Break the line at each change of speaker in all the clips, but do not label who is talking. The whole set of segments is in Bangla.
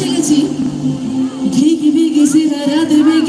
এসে গেছি ভেগে ভেগে সে রাত ভেগে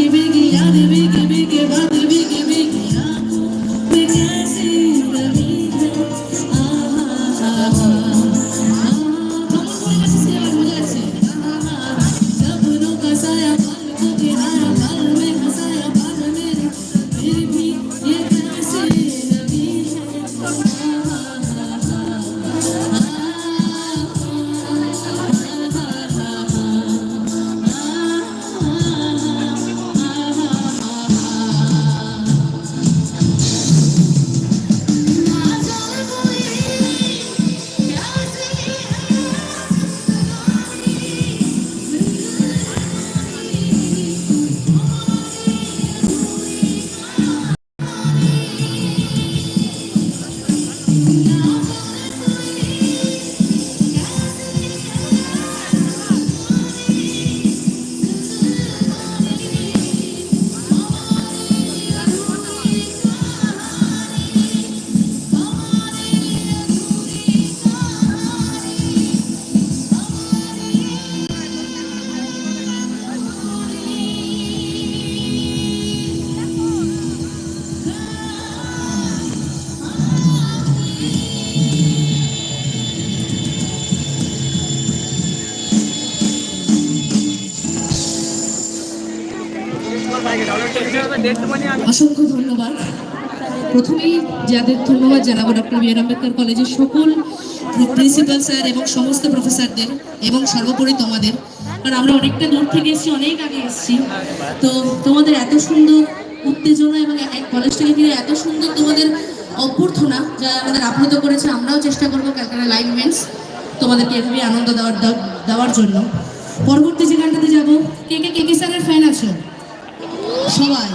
অসংখ্য ধন্যবাদ। প্রথমেই যাদের ধন্যবাদ জানাব, ডক্টর বি আর আম্বেদকর কলেজের সকল প্রিন্সিপাল স্যার এবং সমস্ত প্রফেসরদের এবং সর্বোপরি তোমাদের। কারণ আমরা অনেকটা দূর থেকে এসেছি, অনেক আগে এসেছি। তো তোমাদের এত সুন্দর উত্তেজনা এবং এক কলেজটাকে ঘিরে এত সুন্দর তোমাদের অভ্যর্থনা যা আমাদের আপ্লুত করেছে, আমরাও চেষ্টা করব ক্যালকাটা লাইভ ইভেন্টস তোমাদেরকে এভাবে আনন্দ দেওয়ার দেওয়ার জন্য। পরবর্তী যে গানটাতে যাব, কে কে কে কে স্যারের ফ্যান আছো? সবাই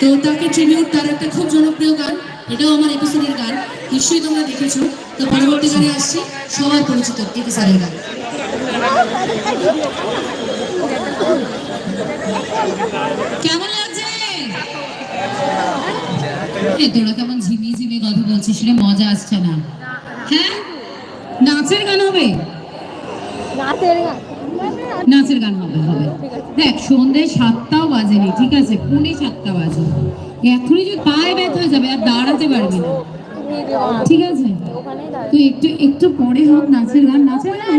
তো তাকে ট্রিবিউট, তার একটা খুব জনপ্রিয় গান, এটাও আমার এপিসোডের গান, নিশ্চয়ই তোমরা দেখেছ। তো পরবর্তী গানে আসছি সবাই পরিচিত কেকে স্যারের গান। কেমন লাগছে? তোরা কেমন ঝিমিয়ে ঝিমিয়ে কথা বলছিস রে মজা আসছে না। হ্যাঁ? নাচের গান হবে?
নাচের গান।
নাচের গান হবে হবে। দেখ, সন্ধ্যে সাতটাও বাজেনি, ঠিক আছে? পুনে সাতটা বাজে। এখনই যদি পায়ে ব্যথা যাবে, আর দাঁড়াতে পারবি না। ঠিক আছে?
ওখানেই দাঁড়িয়ে
তো একটু একটু পরে হোক নাচের গান নাচের গান